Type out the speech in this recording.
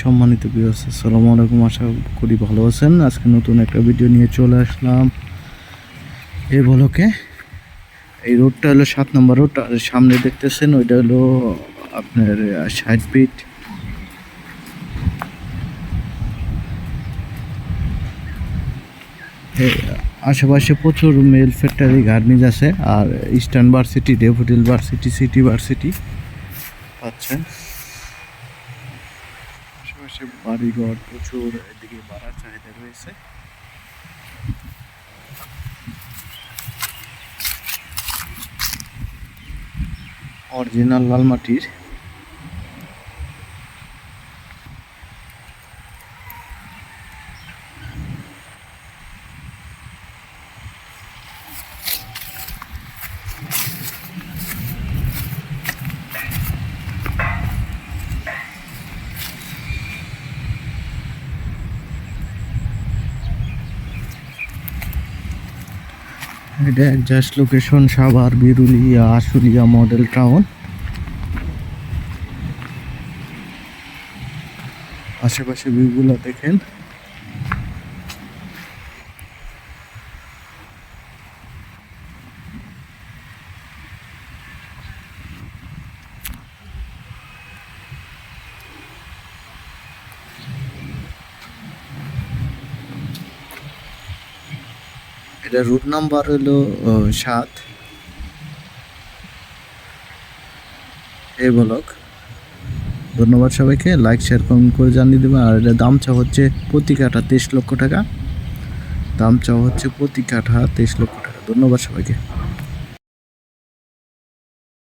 সম্মানিত বিয়স আসসালামু আলাইকুম। আশা করি ভালো আছেন। আজকে নতুন একটা ভিডিও নিয়ে চলে আসলাম। এই বলকে, এই রোডটা হলো সাত নম্বর রোড আর সামনে দেখতেছেন, ওইটা হলো আপনার ষাট ফিট আশেপাশে প্রচুর মেল ফ্যাক্টরি গার্মেন্টস আছে। আর Eastern varsity Daffodil varsity City varsity পাচ্ছেন। আশেপাশে বাড়িঘর প্রচুর এদিকে বাড়ার চাহিদা রয়েছে অরিজিনাল লাল মাটির এটা just location Savar Birulia Ashulia model town আশেপাশে ভিউগুলো দেখেন। এটা রুট নাম্বার হলো সাত। এই ব্লক। ধন্যবাদ সবাইকে। লাইক শেয়ার কমেন্ট করে জানিয়ে দেবেন আর এটা দাম চা হচ্ছে প্রতি কাঠা তেইশ লক্ষ টাকা। দাম চা হচ্ছে প্রতি কাঠা তেইশ লক্ষ টাকা। ধন্যবাদ সবাইকে।